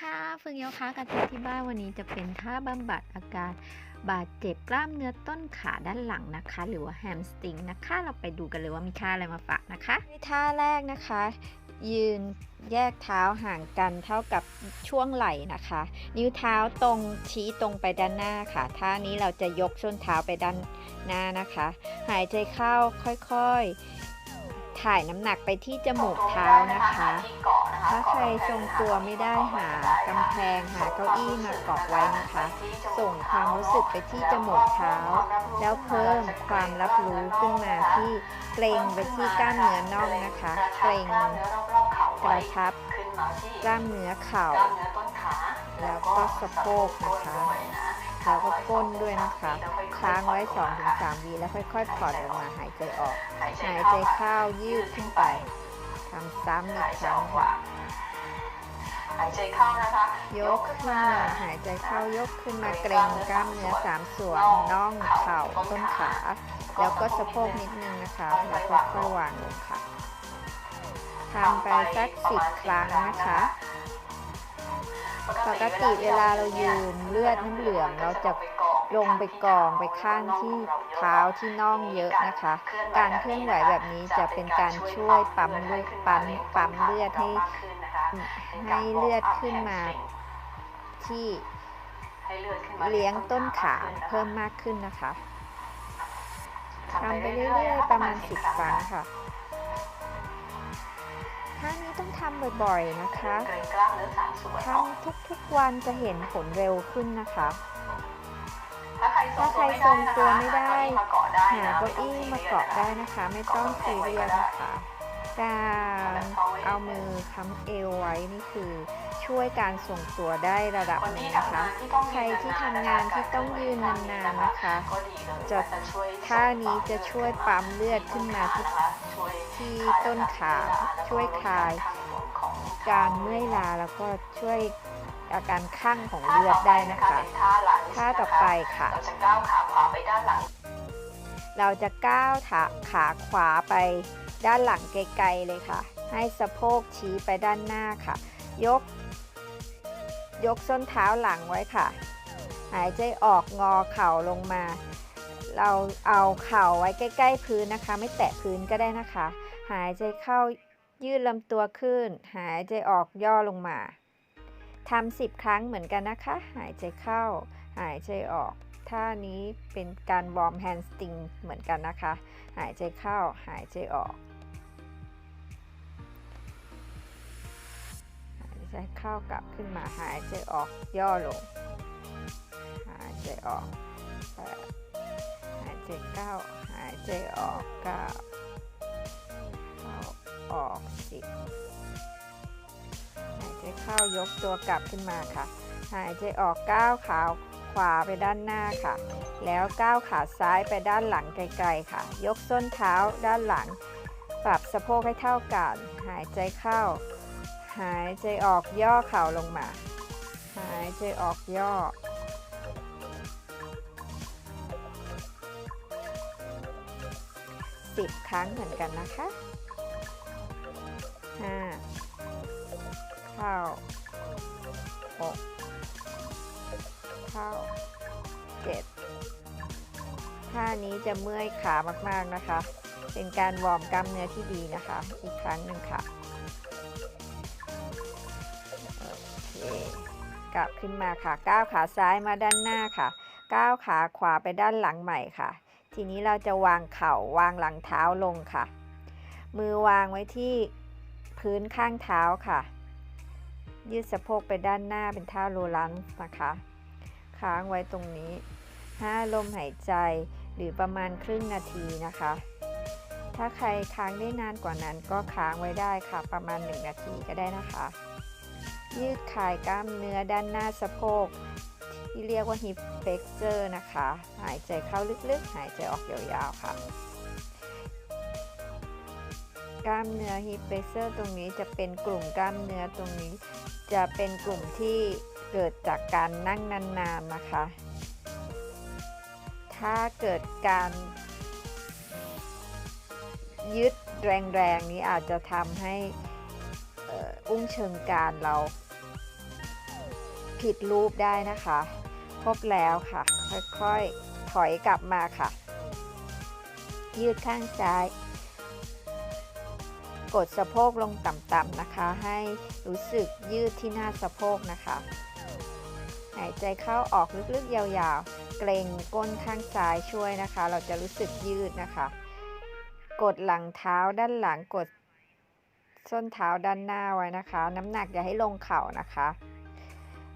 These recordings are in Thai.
ค่ะฝึกโยคะกับเจที่บ้านวันนี้จะเป็นท่าบำบัดอาการบาดเจ็บกล้ามเนื้อต้นขาด้านหลังนะคะ หรือว่าแฮมสตริงนะคะ เราไปดูกันเลยว่ามีท่าอะไรมาฝากนะคะท่าแรกนะคะ ยืนแยกเท้าห่างกันเท่ากับช่วงไหล่นะคะ นิ้วเท้าตรงชี้ตรงไปด้านหน้าค่ะท่านี้เราจะยกส้นเท้าไปด้านหน้านะคะ หายใจเข้าค่อยๆ ถ่ายน้ำหนักไปที่จมูกเท้านะคะ ถ้าใครทรงตัวไม่ได้หากำแพงหาเก้าอี้มาเกาะไว้นะคะ ส่งความรู้สึกไปที่จมูกเท้า แล้วเพิ่มความรับรู้ขึ้นมาที่เกรงไปที่กล้ามเนื้อน่องนะคะ เกรงกระชับกล้ามเนื้อเข่า แล้วก็สะโพกนะคะแล้วก็ก้นด้วยนะคะค้างไว้2-3วีแล้วค่อยๆผ่อนออกมาหายใจออก หายใจเข้ายืดขึ้นไป ทำซ้ำอีกครั้งค่ะหายใจเข้านะคะ ยกขึ้นมา หายใจเข้ายกขึ้นมาเกร็งกล้ามเนื้อสามส่วนน่องเข่าต้นขา แล้วก็สะโพกนิดนึงนะคะแล้วก็ค่อยวางลงค่ะทำไปสักสิบครั้งนะคะปกติเวลาเรายืนเลือดน้ำเหลืองเราจะ ลงไปกองไปข้างที่เท้าที่น่องเยอะนะคะ การเคลื่อนไหวแบบนี้จะเป็นการช่วยปั๊มเลือดปั๊มปั๊มเลือดให้ให้เลือดขึ้นมาที่ให้เลือดขึ้นมาเลี้ยงต้นขาเพิ่มมากขึ้นนะคะทำไปเรื่อยๆประมาณ 10 ครั้งค่ะท่านี้ต้องทำบ่อยๆนะคะเกรงกล้ามเนื้อสามส่วนทำทุกๆวันจะเห็นผลเร็วขึ้นนะคะ ถ้าใครทรงตัวไม่ได้ หาเก้าอี้มาเกาะได้หานะเก้าอี้มาเกาะได้นะคะ ไม่ต้องซีเรียสนะคะการเอามือค้ำเอวไว้นี่คือช่วยการส่งตัวได้ระดับหนึ่งนะคะ ใครที่ทำงานที่ต้องยืนนานๆนะคะ จะท่านี้จะช่วยปั๊มเลือดขึ้นมาที่ที่ต้นขาช่วยคลาย การเมื่อยล้าแล้วก็ช่วยอาการข้างของเลือดได้นะคะ ท่าหลังท่าต่อไปค่ะ เราจะก้าวขาขวาไปด้านหลัง เราจะก้าวขาขาขวาไปด้านหลังไกลๆเลยค่ะ ให้สะโพกชี้ไปด้านหน้าค่ะ ยก ยกส้นเท้าหลังไว้ค่ะ หายใจออกงอเข่าลงมา เราเอาเข่าไว้ใกล้ ๆ พื้นนะคะ ไม่แตะพื้นก็ได้นะคะ หายใจเข้ายืดลำตัวขึ้น หายใจออกย่อลงมาทำสิบครั้งเหมือนกันนะคะ หายใจเข้า หายใจออกท่านี้เป็นการวอร์มแฮนด์สติงเหมือนกันนะคะ หายใจเข้าหายใจออกหายใจเข้ากลับขึ้นมาหายใจออกย่อลง หายใจออกแปดหายใจเข้าหายใจออกเก้าเข้าออกสิบหายใจเข้ายกตัวกลับขึ้นมาค่ะ หายใจออกเก้าขาว ขวาไปด้านหน้าค่ะ แล้วก้าวขาซ้ายไปด้านหลังไกลๆค่ะ ยกส้นเท้าด้านหลัง ปรับสะโพกให้เท่ากัน หายใจเข้า หายใจออกย่อเข่าลงมา หายใจออกย่อ สิบครั้งเหมือนกันนะคะห้าเข้าหก เข้าเจ็ดท่านี้จะเมื่อยขามากๆนะคะ เป็นการวอร์มกล้ามเนื้อที่ดีนะคะ อีกครั้งหนึ่งค่ะโอเคกลับขึ้นมาค่ะก้าวขาซ้ายมาด้านหน้าค่ะก้าวขาขวาไปด้านหลังใหม่ค่ะ ทีนี้เราจะวางเข่าวางหลังเท้าลงค่ะ มือวางไว้ที่พื้นข้างเท้าค่ะ ยืดสะโพกไปด้านหน้าเป็นท่าโรลันนะคะ ค้างไว้ตรงนี้ห้าลมหายใจหรือประมาณครึ่งนาทีนะคะ ถ้าใครค้างได้นานกว่านั้นก็ค้างไว้ได้ค่ะ ประมาณ 1 นาทีก็ได้นะคะ ยืดคลายกล้ามเนื้อด้านหน้าสะโพก ที่เรียกว่า hip flexor นะคะ หายใจเข้าลึกๆ หายใจออกยาวๆค่ะกล้ามเนื้อ hip flexor ตรงนี้จะเป็นกลุ่มกล้ามเนื้อตรงนี้ จะเป็นกลุ่มที่ เกิดจากการนั่งนานๆนะคะ ถ้าเกิดการยึดแรงๆนี้อาจจะทำให้อ,อ,อุ้งเชิงกรานเรา ผิดรูปได้นะคะ ครบแล้วค่ะ ค่อยๆ ถอยกลับมาค่ะ ยืดข้างซ้าย กดสะโพกลงต่ำๆนะคะ ให้รู้สึกยืดที่หน้าสะโพกนะคะ หายใจเข้าออกลึกๆยาวๆ เกรงก้นข้างซ้ายช่วยนะคะ เราจะรู้สึกยืดนะคะ กดหลังเท้าด้านหลังกดส้นเท้าด้านหน้าไว้นะคะ น้ำหนักอย่าให้ลงเข่านะคะ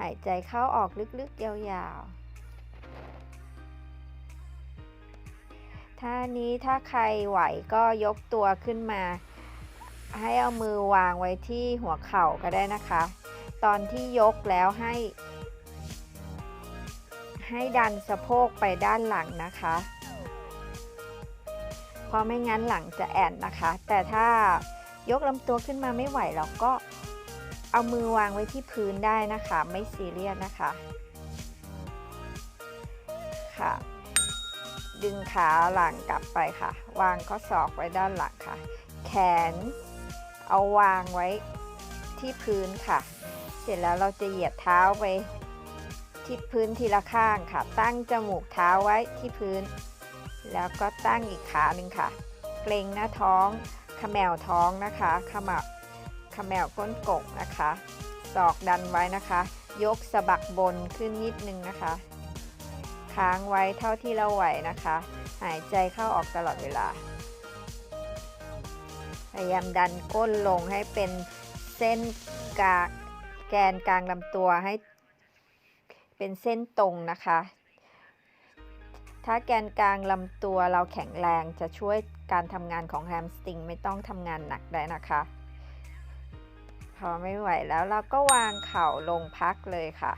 หายใจเข้าออกลึกๆยาวๆท่านี้ถ้าใครไหวก็ยกตัวขึ้นมา ให้เอามือวางไว้ที่หัวเข่าก็ได้นะคะ ตอนที่ยกแล้วให้ ให้ดันสะโพกไปด้านหลังนะคะ เพราะไม่งั้นหลังจะแอนนะคะ แต่ถ้ายกลำตัวขึ้นมาไม่ไหวเราก็เอามือวางไว้ที่พื้นได้นะคะ ไม่ซีเรียสนะคะ ค่ะ ดึงขาหลังกลับไปค่ะ วางข้อศอกไว้ด้านหลังค่ะ แขน เอาวางไว้ที่พื้นค่ะ เสร็จแล้วเราจะเหยียดเท้าไปที่พื้นทีละข้างค่ะ ตั้งจมูกเท้าไว้ที่พื้น แล้วก็ตั้งอีกขาหนึ่งค่ะ เกรงหน้าท้องขมแมวท้องนะคะขมับขมแมวก้นกกนะคะศอกดันไว้นะคะ ยกสะบักบนขึ้นนิดนึงนะคะ ค้างไว้เท่าที่เราไหวนะคะ หายใจเข้าออกตลอดเวลา พยายามดันก้นลงให้เป็นเส้นกาแกนกลางลำตัวให้เป็นเส้นตรงนะคะ ถ้าแกนกลางลำตัวเราแข็งแรงจะช่วยการทำงานของแฮมสตริงไม่ต้องทำงานหนักได้นะคะ พอไม่ไหวแล้วเราก็วางเข่าลงพักเลยค่ะ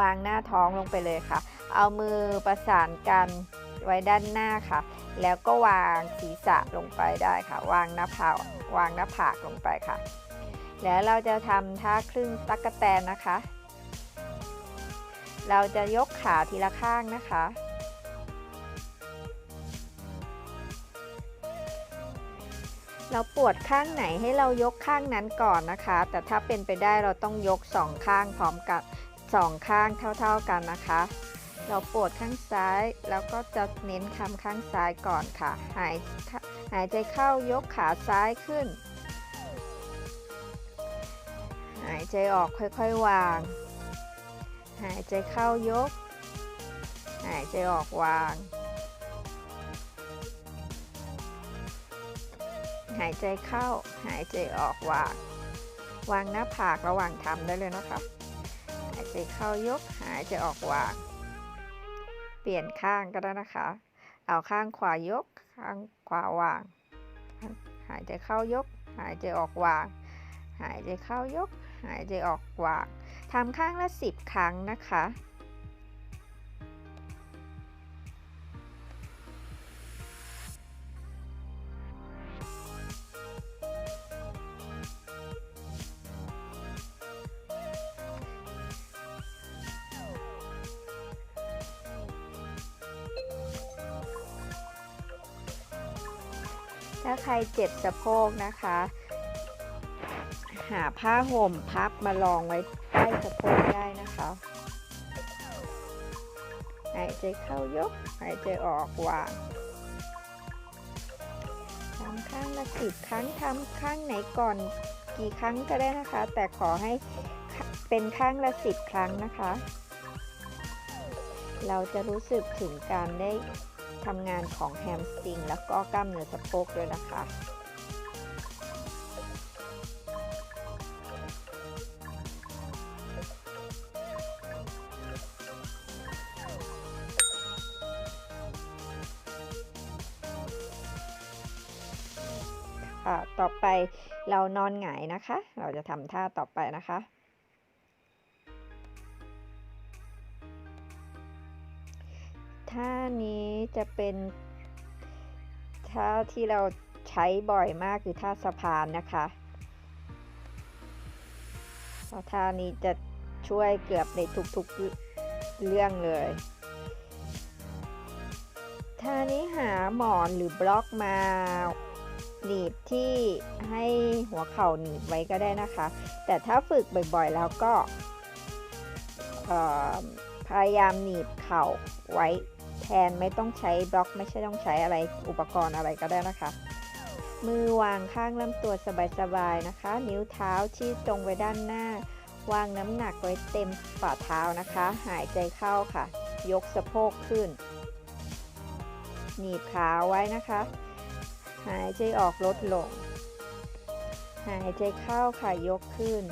วางหน้าท้องลงไปเลยค่ะ เอามือประสานกันไว้ด้านหน้าค่ะ แล้วก็วางศีรษะลงไปได้ค่ะ วางหน้าผากวางหน้าผากลงไปค่ะ แล้วเราจะทำท่าครึ่งตั๊กแตนนะคะ เราจะยกขาทีละข้างนะคะ เราปวดข้างไหนให้เรายกข้างนั้นก่อนนะคะ แต่ถ้าเป็นไปได้เราต้องยกสองข้างพร้อมกันสองข้างเท่า ๆกันนะคะ เราปวดข้างซ้าย แล้วก็จะเน้นคำข้างซ้ายก่อนค่ะ หายหายใจเข้ายกขาซ้ายขึ้น หายใจออกค่อยๆวาง หายใจเข้ายก หายใจออกวาง หายใจเข้า หายใจออกวาง วางหน้าผากระหว่างทำได้เลยนะคะหายใจเข้ายก หายใจออกวาง ปลี่ยนข้างก็ได้นะคะ เอาข้างขวายก ข้างขวาวาง หายใจเข้ายก หายใจออกวาง หายใจเข้ายก หายใจออกวางทำข้างละ 10 ครั้งนะคะ ถ้าใครเจ็บสะโพกนะคะ หาผ้าห่มพับมาลองไว้ใต้สะโพกได้นะคะหายใจเข้ายกหายใจออกวางทำข้างละสิบครั้งทำข้างไหนก่อนกี่ครั้งก็ได้นะคะ แต่ขอให้เป็นข้างละสิบครั้งนะคะ เราจะรู้สึกถึงการได้ ทำงานของแฮมสตริง แล้วก็กล้ามเนื้อสะโพกด้วยนะคะค่ะต่อไปเรานอนหงายนะคะ เราจะทำท่าต่อไปนะคะ ท่านี้จะเป็นท่าที่เราใช้บ่อยมากคือท่าสะพานนะคะเพราะท่านี้จะช่วยเกือบในทุกๆเรื่องเลยท่านี้หาหมอนหรือบล็อกมาหนีบที่ให้หัวเข่าหนีบไว้ก็ได้นะคะ แต่ถ้าฝึกบ่อยๆแล้วก็พยายามหนีบเข่าไว้ แทนไม่ต้องใช้บล็อกไม่ใช่ต้องใช้อะไรอุปกรณ์อะไรก็ได้นะคะ มือวางข้างลำตัวสบายๆนะคะ นิ้วเท้าชี้ตรงไว้ด้านหน้า วางน้ำหนักไว้เต็มฝ่าเท้านะคะ หายใจเข้าค่ะ ยกสะโพกขึ้น หนีบขาไว้นะคะ หายใจออกลดลง หายใจเข้าค่ะยกขึ้น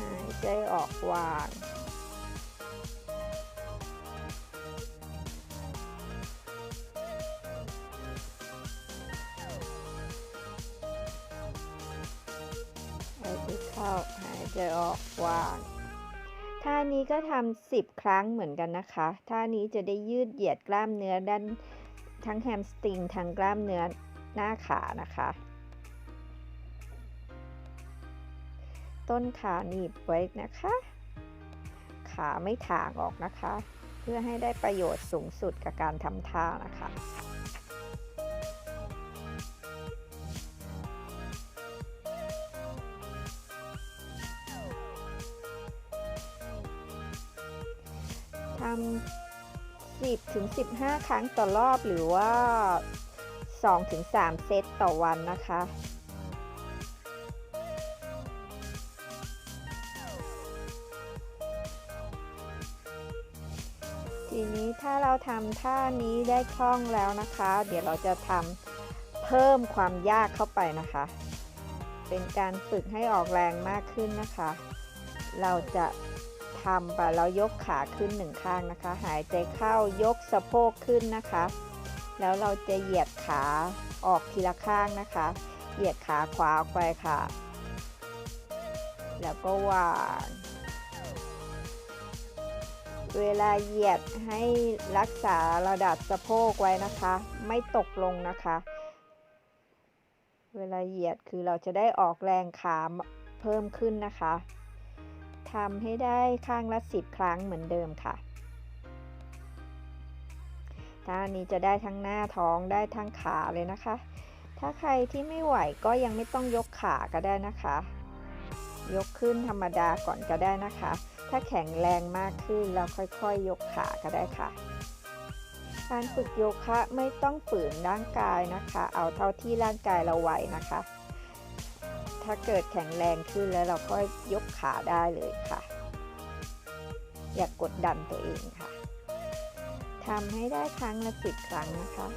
หายใจออกวาง ท่านี้ก็ทำ10 ครั้งเหมือนกันนะคะ ท่านี้จะได้ยืดเหยียดกล้ามเนื้อด้านทั้งแฮมสตริงทั้งกล้ามเนื้อหน้าขานะคะ ต้นขาหนีบไว้นะคะ ขาไม่ถางออกนะคะ เพื่อให้ได้ประโยชน์สูงสุดกับการทำท่านะคะ ทำ10ถึง15 ครั้งต่อรอบหรือว่า 2 ถึง 3 เซตต่อวันนะคะทีนี้ถ้าเราทำท่านี้ได้คล่องแล้วนะคะ เดี๋ยวเราจะทำเพิ่มความยากเข้าไปนะคะ เป็นการฝึกให้ออกแรงมากขึ้นนะคะ เราจะ ทำไปแล้วยกขาขึ้นหนึ่งข้างนะคะ หายใจเข้ายกสะโพกขึ้นนะคะ แล้วเราจะเหยียดขาออกทีละข้างนะคะ เหยียดขาขวาออกไปค่ะ แล้วก็วางเวลาเหยียดให้รักษาระดับสะโพกไว้นะคะ ไม่ตกลงนะคะ เวลาเหยียดคือเราจะได้ออกแรงขาเพิ่มขึ้นนะคะ ทำให้ได้ข้างละ 10 ครั้งเหมือนเดิมค่ะท่านี้จะได้ทั้งหน้าท้องได้ทั้งขาเลยนะคะ ถ้าใครที่ไม่ไหวก็ยังไม่ต้องยกขาก็ได้นะคะ ยกขึ้นธรรมดาก่อนก็ได้นะคะ ถ้าแข็งแรงมากขึ้นเราค่อยๆยยกขาก็ได้ค่ะ การฝึกโยคะไม่ต้องฝืนร่างกายนะคะ เอาเท่าที่ร่างกายเราไหวนะคะ ถ้าเกิดแข็งแรงขึ้นแล้วเราก็ยกขาได้เลยค่ะ อย่ากกดดันตัวเองค่ะทำให้ได้ครั้งละสิบครั้งนะคะ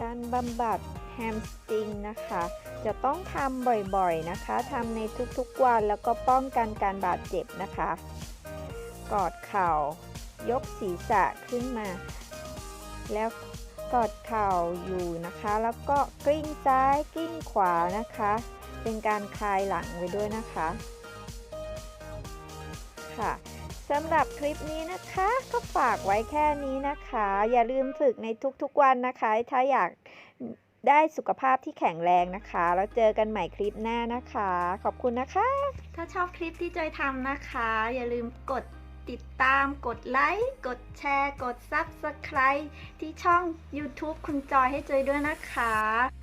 การบำบัดแฮมสตริงนะคะ จะต้องทำบ่อยๆนะคะทำในทุกๆวันแล้วก็ป้องกันการบาดเจ็บนะคะ กอดเข่า ยกศีรษะขึ้นมา แล้วกอดเข่าอยู่นะคะ แล้วก็กลิ้งซ้ายกลิ้งขวานะคะ เป็นการคลายหลังไว้ด้วยนะคะค่ะสำหรับคลิปนี้นะคะ ก็ฝากไว้แค่นี้นะคะ อย่าลืมฝึกในทุกๆวันนะคะ ถ้าอยากได้สุขภาพที่แข็งแรงนะคะ แล้วเจอกันใหม่คลิปหน้านะคะ ขอบคุณนะคะ ถ้าชอบคลิปที่จอยทำนะคะ อย่าลืมกด ติดตามกดไลค์ กดแชร์ กด Subscribe ที่ช่อง YouTube คุณจอยให้จอยด้วยนะคะ